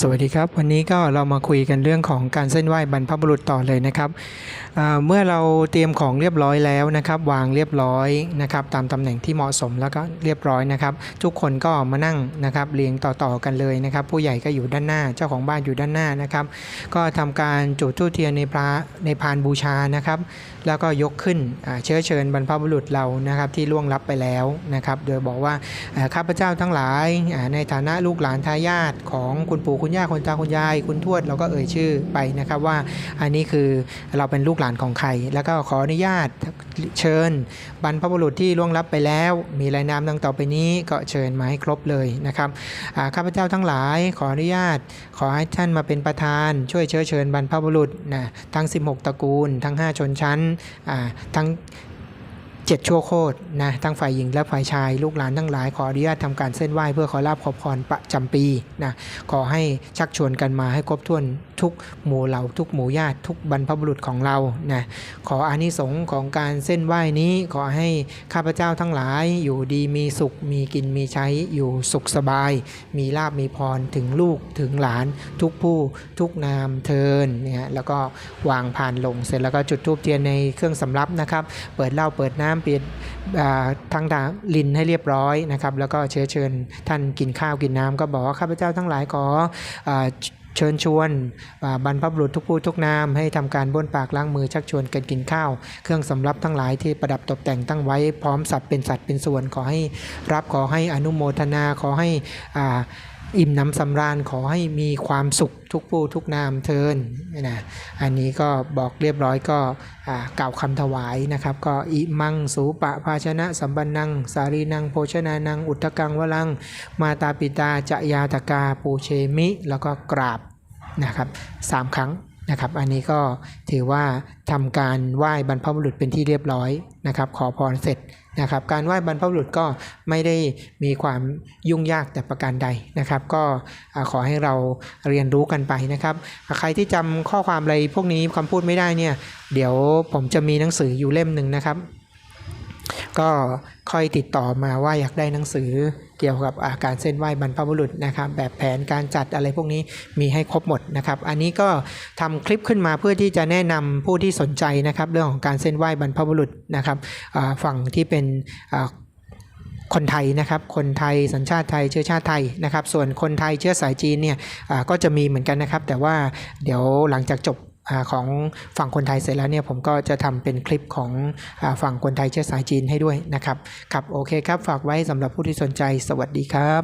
สวัสดีครับ วันนี้ก็เรามาคุยกันเรื่องของการเส้นไหว้บรรพบุรุษต่อเลยนะครับอ่าเมื่อเราเตรียมของเรียบร้อยแล้วนะครับ วางเรียบร้อยนะครับ ตามตำแหน่งที่เหมาะสมแล้วก็เรียบร้อยนะครับ ทุกคนก็มานั่งนะครับเรียงต่อๆกันเลยนะครับ ผู้ใหญ่ก็อยู่ด้านหน้าเจ้าของบ้านอยู่ด้านหน้านะครับ ก็ทำการจุดธูปเทียนในพระในพานบูชานะครับ แล้วก็ยกขึ้นเชื้อเชิญบรรพบุรุษเรานะครับ ที่ล่วงลับไปแล้วนะครับ โดยบอกว่าข้าพเจ้าทั้งหลายในฐานะลูกหลานทายาทของคุณปู่คุณย่าคุณตาคุณยาย คุณทวดเราก็เอ่ยชื่อไปนะครับว่าอันนี้คือเราเป็นลูกหลานของใคร แล้วก็ขออนุญาตเชิญบรรพบุรุษที่ล่วงลับไปแล้ว มีรายนามดังต่อไปนี้ก็เชิญมาให้ครบเลยนะครับข้าพเจ้าทั้งหลายขออนุญาต ขอให้ท่านมาเป็นประธาน ช่วยเชื้อเชิญบรรพบุรุษนะทั้ง 16 ตระกูล ทั้ง 5 ชนชั้นทั้ง เจ็ดชั่วโคตรนะทั้งฝ่ายหญิงและฝ่ายชาย ลูกหลานทั้งหลายขออนุญาตทำการเส้นไหว้เพื่อขอลาบขอพรประจำปีนะขอให้ชักชวนกันมาให้ครบถ้วน ทุกหมู่เหล่าทุกหมู่ญาติทุกบรรพบุรุษของเรานะขออานิสงส์ของการเส้นไหว้นี้ขอให้ข้าพเจ้าทั้งหลายอยู่ดีมีสุขมีกินมีใช้อยู่สุขสบาย มีลาบมีพรถึงลูกถึงหลาน ทุกผู้ทุกนามเทินเนี่ยแล้วก็วางผ่านลงเสร็จแล้วก็จุดธูปเทียนในเครื่องสำรับนะครับ เปิดเหล้าเปิดน้ำเปิดอ่าทางดาลินให้เรียบร้อยนะครับ แล้วก็เชื้อเชิญท่านกินข้าวกินน้ำก็บอกว่าข้าพเจ้าทั้งหลายขออ เชิญชวนบรรพบุรุษทุกผู้ทุกนามให้ทำการบ้วนปากล้างมือชักชวนกันกินข้าว เครื่องสำรับทั้งหลายที่ประดับตกแต่งตั้งไว้พร้อมสัตว์เป็นสัตว์เป็นส่วนขอให้รับขอให้อนุโมทนาขอให้ อิ่มน้ำสำราญขอให้มีความสุขทุกผู้ทุกนามเทินนะอันนี้ก็บอกเรียบร้อยก็กล่าวคำถวายนะครับ ก็อิมังสูปะภาชนะสัมบันนัง สารีนังโภชนานัง อุทธกังวลัง มาตาปิตาจะยาตกาปูเชมิ แล้วก็กราบนะครับสามครั้ง นะครับ อันนี้ก็ถือว่าทำการไหว้บรรพบุรุษเป็นที่เรียบร้อยนะครับ ขอพรเสร็จนะครับ การไหว้บรรพบุรุษก็ไม่ได้มีความยุ่งยากแต่ประการใดนะครับ ก็ขอให้เราเรียนรู้กันไปนะครับ ใครที่จำข้อความอะไรพวกนี้คำพูดไม่ได้เนี่ย เดี๋ยวผมจะมีหนังสืออยู่เล่มหนึ่งนะครับ ก็ค่อยติดต่อมาว่าอยากได้หนังสือเกี่ยวกับอาการเส้นไหว้บรรพบุรุษนะครับ แบบแผนการจัดอะไรพวกนี้มีให้ครบหมดนะครับ อันนี้ก็ทำคลิปขึ้นมาเพื่อที่จะแนะนำผู้ที่สนใจนะครับ เรื่องของการเส้นไหว้บรรพบุรุษนะครับฝั่งที่เป็นคนไทยนะครับ คนไทยสัญชาติไทยเชื้อชาติไทยนะครับ ส่วนคนไทยเชื้อสายจีนเนี่ยก็จะมีเหมือนกันนะครับ แต่ว่าเดี๋ยวหลังจากจบ อของฝั่งคนไทยเสร็จแล้วเนี่ยผมก็จะทำเป็นคลิปของอฝั่งคนไทยเชื้อสายจีนให้ด้วยนะครับครับโอเคครับฝากไว้สำหรับผู้ที่สนใจสวัสดีครับ